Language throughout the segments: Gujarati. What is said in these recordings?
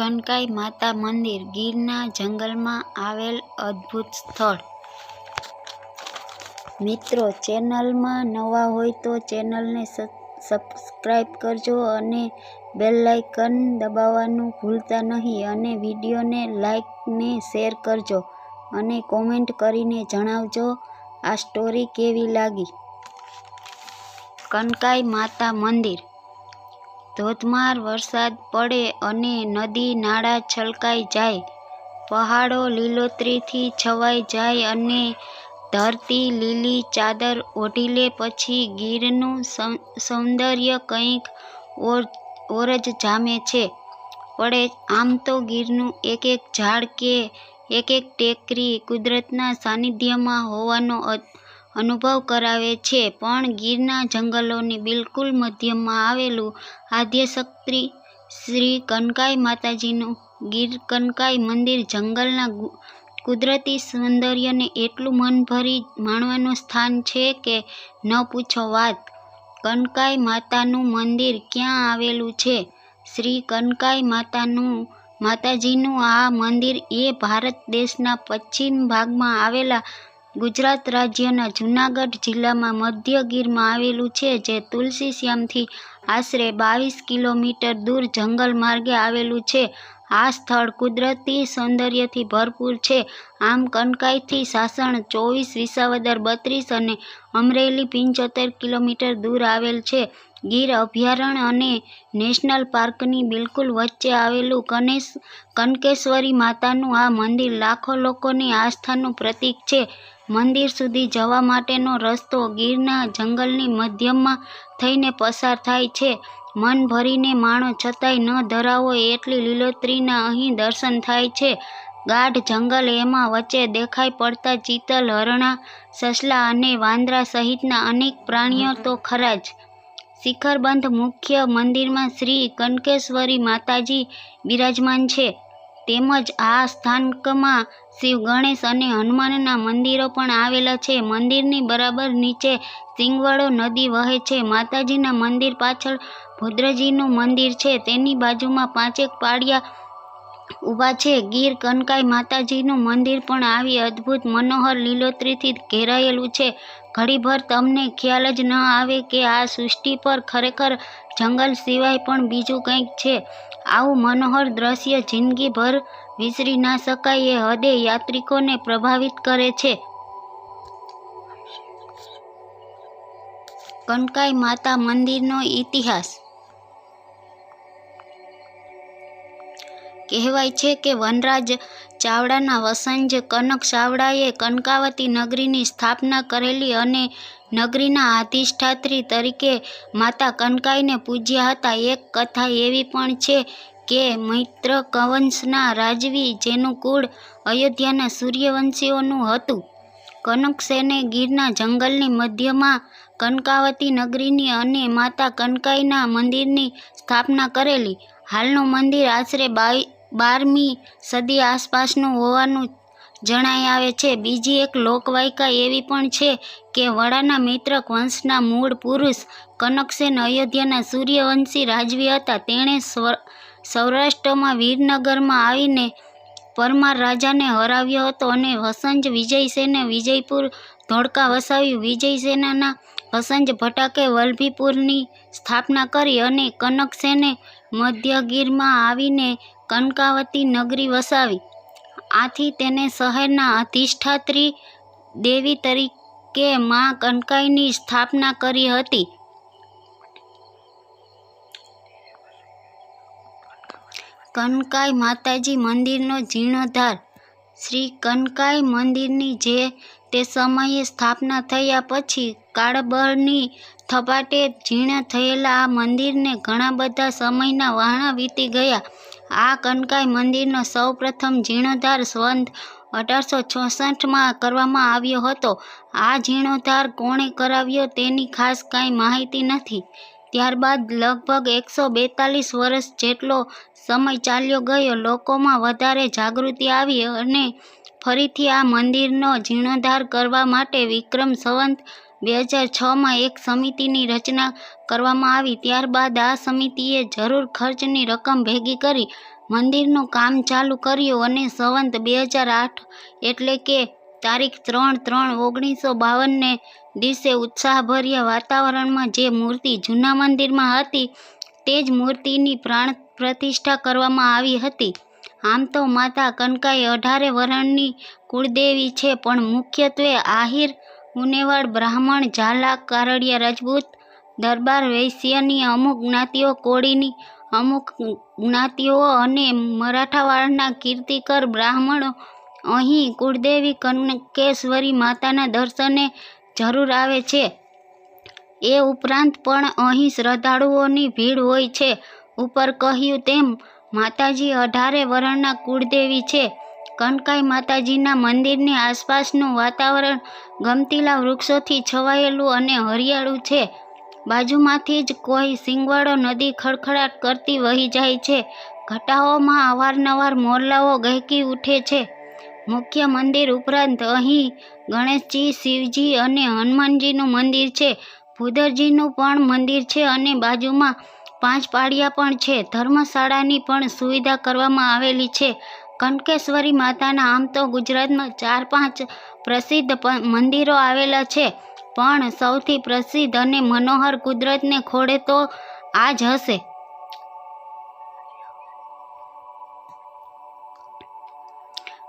કનકાઈ માતા મંદિર ગીરના જંગલમાં આવેલ અદ્ભુત સ્થળ. મિત્રો, ચેનલમાં નવા હોય તો ચેનલને સબસ્ક્રાઈબ કરજો અને બેલાઇકન દબાવવાનું ભૂલતા નહીં અને વિડીયોને લાઇકને શેર કરજો અને કોમેન્ટ કરીને જણાવજો આ સ્ટોરી કેવી લાગી. કનકાઈ માતા મંદિર ધોધમાર વરસાદ પડે અને નદી નાળા છલકાઈ જાય. પહાડો લીલોતરીથી છવાઈ જાય અને ધરતી લીલી ચાદર ઓઢી લે પછી ગીરનું સૌંદર્ય કંઈક ઓર જ જામે છે. પડે આમ તો ગીરનું એક એક ઝાડ કે એક એક ટેકરી કુદરતના સાનિધ્યમાં હોવાનો અનુભવ કરાવે છે. પણ ગીરના જંગલોની બિલકુલ મધ્યમાં આવેલું આદ્યશક્તિ શ્રી કનકાઈ માતાજીનું ગીર કનકાઈ મંદિર જંગલના કુદરતી સૌંદર્યને એટલું મનભરી માણવાનું સ્થાન છે કે ન પૂછો વાત. કનકાઈ માતાનું મંદિર ક્યાં આવેલું છે? શ્રી કનકાઈ માતાનું, માતાજીનું આ મંદિર એ ભારત દેશના પશ્ચિમ ભાગમાં આવેલા ગુજરાત રાજ્યના જૂનાગઢ જિલ્લામાં મધ્ય ગીરમાં આવેલું છે, જે તુલસીશ્યામથી આશરે બાવીસ કિલોમીટર દૂર જંગલ માર્ગે આવેલું છે. આ સ્થળ કુદરતી સૌંદર્યથી ભરપૂર છે. આમ કનકાઈથી સાસણ ચોવીસ, વિસાવદર બત્રીસ અને અમરેલી પંચોતેર કિલોમીટર દૂર આવેલ છે. ગીર અભયારણ્ય અને નેશનલ પાર્કની બિલકુલ વચ્ચે આવેલું કનેશ કનકેશ્વરી માતાનું આ મંદિર લાખો લોકોની આસ્થાનું પ્રતીક છે. મંદિર સુધી જવા માટેનો રસ્તો ગીરના જંગલની મધ્યમાં થઈને પસાર થાય છે. મન ભરીને માણો છતાંય ન ધરાવો એટલી લીલોતરીના અહીં દર્શન થાય છે. ગાઢ જંગલ એમાં વચ્ચે દેખાઈ પડતા ચિતલ હરણા, સસલા અને વાંદરા સહિતના અનેક પ્રાણીઓ તો ખરા જ. શિખરબંધ મુખ્ય મંદિરમાં શ્રી કનકેશ્વરી માતાજી બિરાજમાન છે. તેમજ આ સ્થાનકમાં શિવ ગણેશ અને હનુમાનના મંદિરો પણ આવેલા છે. મંદિરની બરાબર નીચે સિંગવડો નદી વહે છે. માતાજીના મંદિર પાછળ ભદ્રજીનું મંદિર છે. તેની બાજુમાં પાંચેક પાળિયા ઊભા છે. ગીર કનકાઈ માતાજીનું મંદિર પણ આવી અદ્ભુત મનોહર લીલોતરીથી ઘેરાયેલું છે. ઘડીભર તમને ખ્યાલ જ ન આવે કે આ સૃષ્ટિ પર ખરેખર જંગલ સિવાય પણ બીજું કંઈક છે. આવું મનોહર દ્રશ્ય જિંદગીભર વિસરી ના શકાય એ હદે યાત્રિકોને પ્રભાવિત કરે છે. કનકાઈ માતા મંદિરનો ઇતિહાસ કહેવાય છે કે વનરાજ ચાવડાના વસંજ કનક ચાવડાએ કનકાવતી નગરીની સ્થાપના કરેલી અને નગરીના અધિષ્ઠાત્રી તરીકે માતા કનકાઈને પૂજ્યા હતા. એક કથા એવી પણ છે કે મૈત્ર કંવંશના રાજવી જેનું કુળ અયોધ્યાના સૂર્યવંશીઓનું હતું. કનકસેને ગીરના જંગલની મધ્યમાં કનકાવતી નગરીની અને માતા કનકાઈના મંદિરની સ્થાપના કરેલી. હાલનું મંદિર આશરે બારમી સદી આસપાસનું હોવાનું જણાઈ આવે છે. બીજી એક લોકવાયકા એવી પણ છે કે વડાના મૈત્રક વંશના મૂળ પુરુષ કનકસેન અયોધ્યાના સૂર્યવંશી રાજવી હતા. તેણે સૌરાષ્ટ્રમાં વીરનગરમાં આવીને પરમાર રાજાને હરાવ્યો હતો અને વસંજ વિજયસેને વિજયપુર ધોળકા વસાવ્યું વિજયસેનાના વસંજ ભટાકે વલભીપુરની સ્થાપના કરી અને કનકસેને મધ્યગીરમાં આવીને કનકાવતી નગરી વસાવી. આથી તેને શહેરના અધિષ્ઠાત્રી દેવી તરીકે મા કનકાઈની સ્થાપના કરી હતી. કનકાઈ માતાજી મંદિરનો જીર્ણોદ્ધાર. શ્રી કનકાઈ મંદિરની જે તે સમયે સ્થાપના થયા પછી કાળબળની થપાટે જીર્ણ થયેલા આ મંદિરને ઘણા બધા સમયના વહાણા વીતી ગયા. આ કનકાઈ મંદિરનો સૌ પ્રથમ જીર્ણોદ્ધાર સંવત અઢારસો ચોસઠમાં કરવામાં આવ્યો હતો. આ જીર્ણોદ્ધાર કોણે કરાવ્યો તેની ખાસ કાંઈ માહિતી નથી. ત્યારબાદ લગભગ એકસો બેતાલીસ વર્ષ જેટલો સમય ચાલ્યો ગયો, લોકોમાં વધારે જાગૃતિ આવી અને ફરીથી આ મંદિરનો જીર્ણોદ્ધાર કરવા માટે વિક્રમ સંવત બે હજાર છમાં એક સમિતિની રચના કરવામાં આવી. ત્યારબાદ આ સમિતિએ જરૂર ખર્ચની રકમ ભેગી કરી મંદિરનું કામ ચાલુ કર્યું અને સંવંત બે હજાર આઠ એટલે કે તારીખ ત્રણ ત્રણ ઓગણીસો બાવનને દિવસે ઉત્સાહભર્યા વાતાવરણમાં જે મૂર્તિ જૂના મંદિરમાં હતી તે જ મૂર્તિની પ્રાણ પ્રતિષ્ઠા કરવામાં આવી હતી. આમ તો માતા કનકાઈ અઢારે વરણની કુળદેવી છે, પણ મુખ્યત્વે આહિર ઉનેવાડ બ્રાહ્મણ, ઝાલા, કારડિયા રાજપૂત, દરબાર વૈશ્યની અમુક જ્ઞાતિઓ, કોળીની અમુક જ્ઞાતિઓ અને મરાઠાવાડના કીર્તિકર બ્રાહ્મણો. અહીં કુળદેવી કનકેશ્વરી માતાના દર્શને જરૂર આવે છે. એ ઉપરાંત પણ અહીં શ્રદ્ધાળુઓની ભીડ હોય છે. ઉપર કહ્યું તેમ, માતાજી અઢારે વરણના કુળદેવી છે. કનકાઈ માતાજીના મંદિરની આસપાસનું વાતાવરણ ગમતીલા વૃક્ષોથી છવાયેલું અને હરિયાળું છે. બાજુમાંથી જ કોઈ સિંગવાડો નદી ખડખડાટ કરતી વહી જાય છે. ઘટાઓમાં અવારનવાર મોરલાઓ ગહેકી ઉઠે છે. મુખ્ય મંદિર ઉપરાંત અહીં ગણેશજી, શિવજી અને હનુમાનજીનું મંદિર છે. ભૂદરજીનું પણ મંદિર છે અને બાજુમાં પાંચ પાળિયા પણ છે. ધર્મશાળાની પણ સુવિધા કરવામાં આવેલી છે. કનકેશ્વરી માતાના આમ તો ગુજરાતમાં ચાર પાંચ પ્રસિદ્ધ મંદિરો આવેલા છે. પણ સૌથી પ્રસિદ્ધ અને મનોહર કુદરતને ખોળે તો આ જ હશે.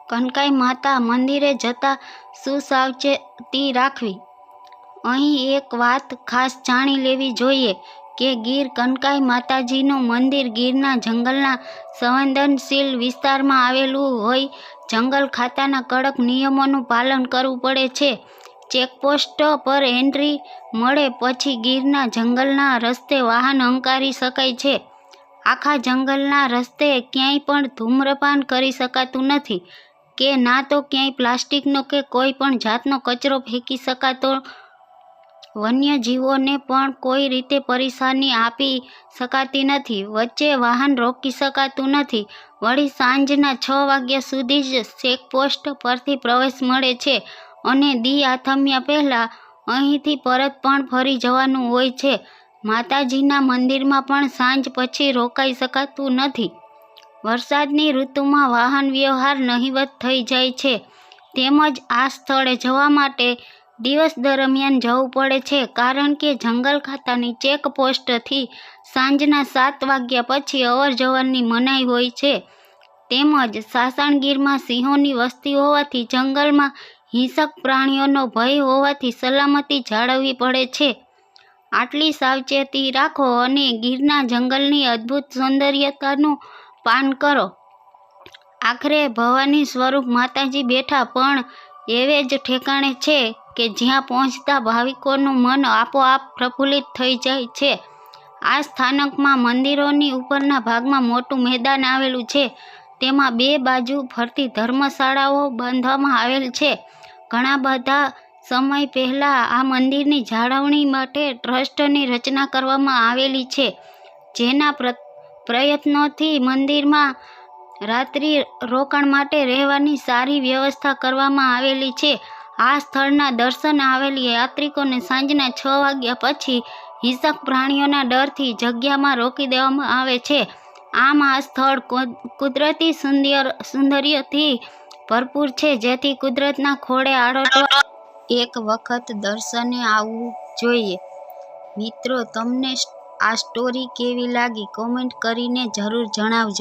કનકાઈ માતા મંદિરે જતા સુસાવચેતી રાખવી. અહીં એક વાત ખાસ જાણી લેવી જોઈએ. કે ગીર કનકાઈ માતાજીનું મંદિર ગીરના જંગલના સંવેદનશીલ વિસ્તારમાં આવેલું હોય, જંગલ ખાતાના કડક નિયમોનું પાલન કરવું પડે છે. ચેકપોસ્ટ પર એન્ટ્રી મળે પછી ગીરના જંગલના રસ્તે વાહન હંકારી શકાય છે. આખા જંગલના રસ્તે ક્યાંય પણ ધૂમ્રપાન કરી શકાતું નથી. કે ના તો ક્યાંય પ્લાસ્ટિકનો કે કોઈ પણ જાતનો કચરો ફેંકી શકાતો વન્યજીવોને પણ કોઈ રીતે પરેશાની આપી શકાતી નથી. વચ્ચે વાહન રોકી શકાતું નથી. વળી સાંજના છ વાગ્યા સુધી જ ચેકપોસ્ટ પરથી પ્રવેશ મળે છે અને દી આથમ્યા પહેલાં અહીંથી પરત પણ ફરી જવાનું હોય છે. માતાજીના મંદિરમાં પણ સાંજ પછી રોકાઈ શકાતું નથી. વરસાદની ઋતુમાં વાહન વ્યવહાર નહિવત થઈ જાય છે. તેમજ આ સ્થળે જવા માટે દિવસ દરમિયાન જવું પડે છે કારણ કે જંગલ ખાતાની ચેકપોસ્ટથી સાંજના સાત વાગ્યા પછી અવર જવરની મનાઈ હોય છે. તેમજ સાસણગીરમાં સિંહોની વસ્તી હોવાથી જંગલમાં હિંસક પ્રાણીઓનો ભય હોવાથી સલામતી જાળવવી પડે છે. આટલી સાવચેતી રાખો અને ગીરના જંગલની અદ્ભુત સૌંદર્યતાનું પાન કરો. આખરે ભવાની સ્વરૂપ માતાજી બેઠા પણ એવે જ ઠેકાણે છે કે જ્યાં પહોંચતા ભાવિકોનું મન આપોઆપ પ્રફુલ્લિત થઈ જાય છે. આ સ્થાનકમાં મંદિરોની ઉપરના ભાગમાં મોટું મેદાન આવેલું છે. તેમાં બે બાજુ ફરતી ધર્મશાળાઓ બાંધવામાં આવેલ છે. ઘણા બધા સમય પહેલાં આ મંદિરની જાળવણી માટે ટ્રસ્ટની રચના કરવામાં આવેલી છે. જેના પ્ર, પ્રયત્નોથી મંદિરમાં રાત્રિ રોકાણ માટે રહેવાની સારી વ્યવસ્થા કરવામાં આવેલી છે. આ સ્થળના દર્શન આવેલી યાત્રિકોને સાંજના છ વાગ્યા પછી હિંસક પ્રાણીઓના ડરથી જગ્યામાં રોકી દેવામાં આવે છે. આમ આ સ્થળ કુદરતી સુંદર સૌંદર્યથી ભરપૂર છે, જેથી કુદરતના ખોળે આડોટો એક વખત દર્શને આવવું જોઈએ. મિત્રો, તમને આ સ્ટોરી કેવી લાગી? કોમેન્ટ કરીને જરૂર જણાવજો.